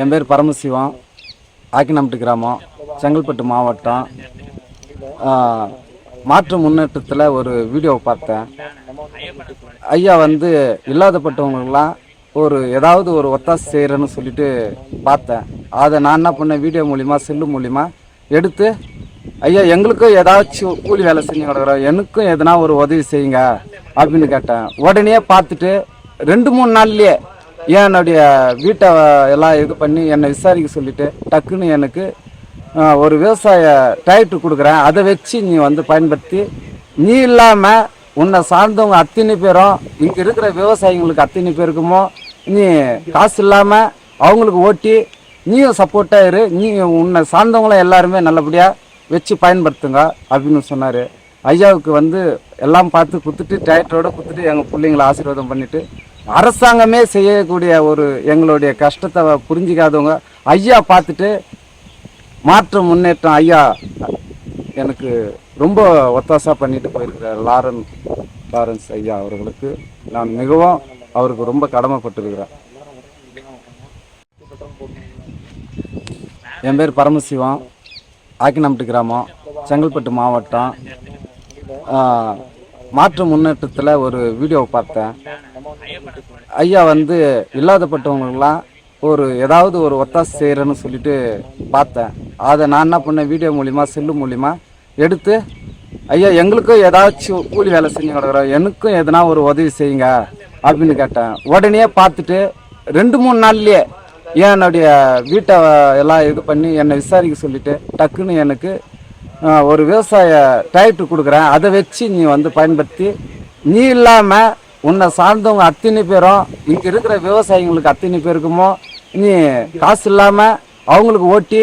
என் பேர் பரமசிவம் ஆக்கினம்பட்டு கிராமம் செங்கல்பட்டு மாவட்டம். மாற்று முன்னேற்றத்தில் ஒரு வீடியோவை பார்த்தேன். ஐயா வந்து இல்லாதப்பட்டவங்களாம் ஒரு ஏதாவது ஒரு ஒத்தாசை செய்கிறேன்னு சொல்லிட்டு பார்த்தேன். அதை நான் என்ன பண்ணேன் வீடியோ மூலிமா செல்லு மூலிமா எடுத்து ஐயா எங்களுக்கும் ஏதாச்சும் கூலி வேலை செஞ்சு கிடக்குறோம் எனக்கும் எதனா ஒரு உதவி செய்யுங்க அப்படின்னு கேட்டேன். உடனே பார்த்துட்டு ரெண்டு மூணு நாள்லேயே என்னுடைய வீட்டை எல்லாம் இது பண்ணி என்னை விசாரிக்க சொல்லிவிட்டு டக்குன்னு எனக்கு ஒரு விவசாய டைட்டு கொடுக்குறேன். அதை வச்சு நீ வந்து பயன்படுத்தி நீ இல்லாமல் உன்னை சார்ந்தவங்க அத்தனை பேரும் இங்கே இருக்கிற விவசாயிங்களுக்கு அத்தனை பேருக்குமோ நீ காசு இல்லாமல் அவங்களுக்கு ஓட்டி நீயும் சப்போர்ட்டாக இரு நீ உன்னை சார்ந்தவங்களாம் எல்லாருமே நல்லபடியாக வச்சு பயன்படுத்துங்க அப்படின்னு சொன்னார். ஐயாவுக்கு வந்து எல்லாம் பார்த்து குத்துட்டு டிராக்டரோட குத்துட்டு எங்கள் பிள்ளைங்களை ஆசீர்வாதம் பண்ணிவிட்டு அரசாங்கமே செய்யக்கூடிய ஒரு எங்களுடைய கஷ்டத்தை புரிஞ்சிக்காதவங்க ஐயா பார்த்துட்டு மாற்று முன்னேற்றம் ஐயா எனக்கு ரொம்ப ஒத்தாசா பண்ணிட்டு போயிருக்கிறார். லாரன் லாரன்ஸ் ஐயா அவர்களுக்கு நான் மிகவும் அவருக்கு ரொம்ப கடமைப்பட்டிருக்கிறேன். என் பேர் பரமசிவம் ஆக்கினம்பட்டு கிராமம் செங்கல்பட்டு மாவட்டம். மாற்று முன்னேற்றத்தில் ஒரு வீடியோ பார்த்தேன். ஐயா வந்து இல்லாதப்பட்டவங்களுக்கெல்லாம் ஒரு ஏதாவது ஒரு ஒத்தாசை செய்கிறேன்னு சொல்லிட்டு பார்த்தேன். அதை நான் என்ன பண்ணேன்? வீடியோ மூலிமா செல்லு மூலிமா எடுத்து ஐயா எங்களுக்கும் ஏதாச்சும் கூலி வேலை செஞ்சு கிடக்குறோம் எனக்கும் எதனா ஒரு உதவி செய்யுங்க அப்படின்னு கேட்டேன். உடனே பார்த்துட்டு ரெண்டு மூணு நாள்லயே என்னுடைய வீட்டை எல்லாம் இது பண்ணி என்னை விசாரிக்க சொல்லிட்டு டக்குன்னு எனக்கு ஒரு விவசாய டயட்டு கொடுக்குறேன். அதை வச்சு நீ வந்து பயன்படுத்தி நீ இல்லாமல் உன்னை சார்ந்தவங்க அத்தனை பேரும் இங்கே இருக்கிற விவசாயிங்களுக்கு அத்தனை பேருக்குமோ நீ காசு இல்லாமல் அவங்களுக்கு ஓட்டி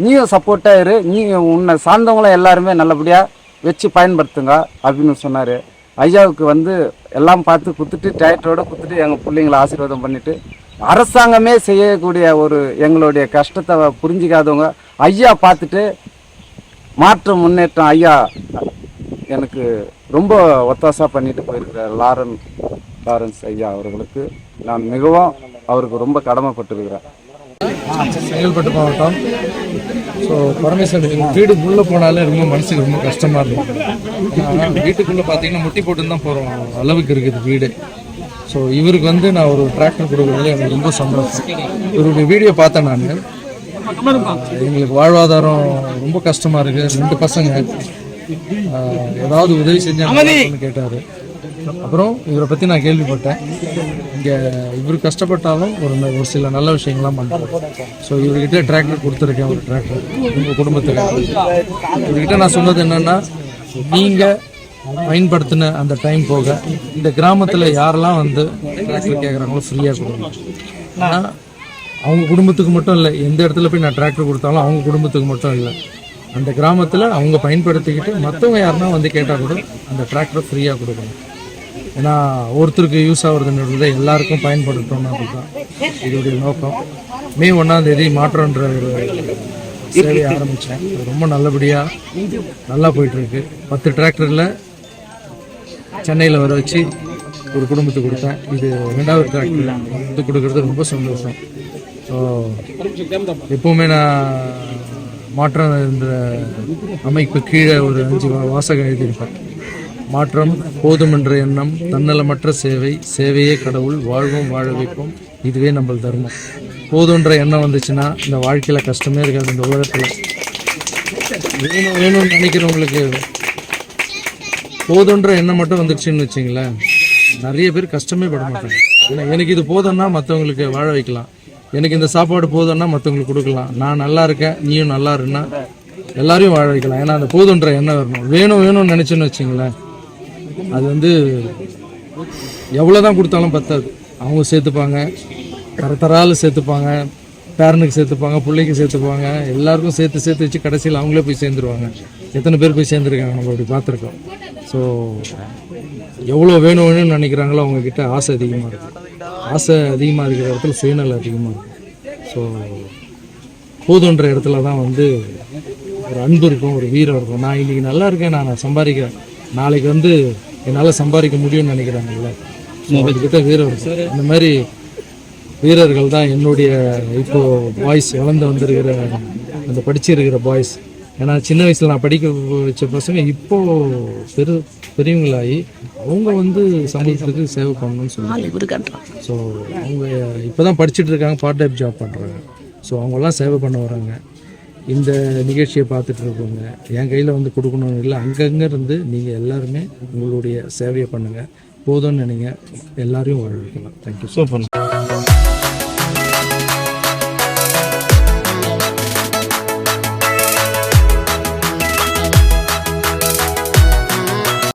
நீயும் சப்போர்ட்டாக இரு நீ உன்னை சார்ந்தவங்களும் எல்லாருமே நல்லபடியாக வச்சு பயன்படுத்துங்க அப்படின்னு சொன்னார். ஐயாவுக்கு வந்து எல்லாம் பார்த்து குத்துட்டு டயட்டோடு குத்துட்டு எங்கள் பிள்ளைங்களை ஆசீர்வாதம் பண்ணிவிட்டு அரசாங்கமே செய்யக்கூடிய ஒரு எங்களுடைய கஷ்டத்தை புரிஞ்சிக்காதவங்க ஐயா பார்த்துட்டு மாற்றம் முன்னேற்றம் ஐயா எனக்கு ரொம்ப ஒத்தாசா பண்ணிட்டு போயிருக்கிறார் லாரன் லாரன்ஸ் ஐயா அவர்களுக்கு. நான் மிகவும் அவருக்கு ரொம்ப கடமைப்பட்டிருக்கிறேன். செங்கல்பட்டு மாவட்டம் ஸோ பரமேஸ்வரன் உள்ளே போனாலே ரொம்ப மனசுக்கு ரொம்ப கஷ்டமாக இருக்கும். வீட்டுக்குள்ளே பார்த்தீங்கன்னா முட்டி போட்டு தான் போகிறோம் அளவுக்கு இருக்குது வீடு. ஸோ இவருக்கு வந்து நான் ஒரு டிராக்டர் கொடுக்குறதுல எனக்கு ரொம்ப சந்தோஷம். இவருடைய வீடியோ பார்த்தேன் நான். எங்களுக்கு வாழ்வாதாரம் ரொம்ப கஷ்டமாக இருக்குது ரெண்டு பசங்க. ஏதாவது உதவி செஞ்சாங்கன்னு கேட்டார். அப்புறம் இவரை பற்றி நான் கேள்விப்பட்டேன். இங்கே இவர் கஷ்டப்பட்டாலும் ஒரு ஒரு சில நல்ல விஷயங்கள்லாம் பண்ணுறாரு ஸோ இவர்கிட்ட டிராக்டர் கொடுத்துருக்கேன் ஒரு டிராக்டர் உங்கள் குடும்பத்துக்கு. இவர்கிட்ட நான் சொன்னது என்னென்னா நீங்கள் பயன்படுத்தின அந்த டைம் போக இந்த கிராமத்தில் யாரெல்லாம் வந்து டிராக்டர் கேட்குறாங்களோ ஃப்ரீயாக கொடுங்க. ஏன்னா அவங்க குடும்பத்துக்கு மட்டும் இல்லை எந்த இடத்துல போய் நான் டிராக்டர் கொடுத்தாலும் அவங்க குடும்பத்துக்கு மட்டும் இல்லை. அந்த கிராமத்தில் அவங்க பயன்படுத்திக்கிட்டு மற்றவங்க யாருன்னா வந்து கேட்டால் கூட அந்த டிராக்டரை ஃப்ரீயாக கொடுக்கணும். ஏன்னா ஒருத்தருக்கு யூஸ் ஆகுறதுன்றது எல்லாருக்கும் பயன்படுத்தணும் அப்படிதான். இதோடைய நோக்கம். மே ஒன்றாம் தேதி ஒரு சேவையை ஆரம்பித்தேன் ரொம்ப நல்லபடியாக நல்லா போயிட்டுருக்கு. பத்து டிராக்டரில் சென்னையில் வர வச்சு ஒரு குடும்பத்துக்கு கொடுத்தேன். இது ரெண்டாவது டிராக்டர் இது கொடுக்கறது ரொம்ப சந்தோஷம். ஸோ எப்போவுமே நான் மாற்றம் என்ற அமைப்பு கீழே ஒரு அஞ்சு வா- வாசகம் எழுதியிருப்பார். மாற்றம் போதும் என்ற எண்ணம் தன்னலமற்ற சேவை சேவையே கடவுள் வாழ்வோம் வாழ வைப்போம். இதுவே நம்ம தர்மம். போதுன்ற எண்ணம் வந்துச்சுன்னா இந்த வாழ்க்கையில் கஷ்டமே இருக்காது இந்த உலகத்தில். வேணும் வேணும்னு நினைக்கிறவங்களுக்கு போதுன்ற எண்ணம் மட்டும் வந்துடுச்சுன்னு வச்சிங்களேன் நிறைய பேர் கஷ்டமே பட மாட்டாங்க. ஏன்னா எனக்கு இது போதும்னா மற்றவங்களுக்கு வாழ வைக்கலாம். எனக்கு இந்த சாப்பாடு போதும்னா மற்றவங்களுக்கு கொடுக்கலாம். நான் நல்லா இருக்கேன் நீயும் நல்லா இருன்னா எல்லாரையும் வாழ வைக்கலாம். ஏன்னா அந்த போதுன்ற எண்ணம் வரணும். வேணும் வேணும்னு நினச்சோன்னு வச்சிங்களேன் அது வந்து எவ்வளோதான் கொடுத்தாலும் பத்தாது. அவங்க சேர்த்துப்பாங்க தரத்தரால் சேர்த்துப்பாங்க பேரனுக்கு சேர்த்துப்பாங்க பிள்ளைக்கு சேர்த்துப்பாங்க எல்லாருக்கும் சேர்த்து சேர்த்து வச்சு கடைசியில் அவங்களே போய் சேர்ந்துருவாங்க. எத்தனை பேர் போய் சேர்ந்துருக்காங்க நம்ம அப்படி பார்த்துருக்கோம். ஸோ எவ்வளோ வேணும் வேணும்னு நினைக்கிறாங்களோ அவங்கக்கிட்ட ஆசை அதிகமாக இருக்கும் ஆசை அதிகமாக இருக்கிற இடத்துல சுயநலம் அதிகமாக இருக்குது ஸோ போதுன்ற இடத்துல தான் வந்து ஒரு அன்பு இருக்கும் ஒரு வீரம் இருக்கும். நான் இன்னைக்கு நல்லா இருக்கேன் நான் சம்பாதிக்கிறேன். நாளைக்கு வந்து என்னால் சம்பாதிக்க முடியும்னு நினைக்கிறாங்கல்ல. So, வீரம் இருக்கும் அந்த மாதிரி வீரர்கள் தான் என்னுடைய இப்போது பாய்ஸ் வளர்ந்து வந்திருக்கிற அந்த படிச்சிருக்கிற பாய்ஸ் ஏன்னா சின்ன வயசில் நான் படிக்க வச்ச பசங்க இப்போ பெரு பெரியவங்களாகி அவங்க வந்து சமூகத்துக்கு சேவை பண்ணணும்னு சொல்லுவாங்க ஸோ அவங்க இப்போ தான் படிச்சுட்டு இருக்காங்க பார்ட் டைம் ஜாப் பண்ணுறாங்க ஸோ அவங்கெல்லாம் சேவை பண்ண வராங்க. இந்த நிகழ்ச்சியை பார்த்துட்டு இருக்கவங்க என் கையில் வந்து கொடுக்கணும்னு இல்லை அங்கங்கே இருந்து நீங்கள் எல்லாருமே உங்களுடைய சேவையை பண்ணுங்கள் போதும்னு நினைங்க. எல்லாரையும் வாழ வைக்கலாம் தேங்க்யூ சூப்பர்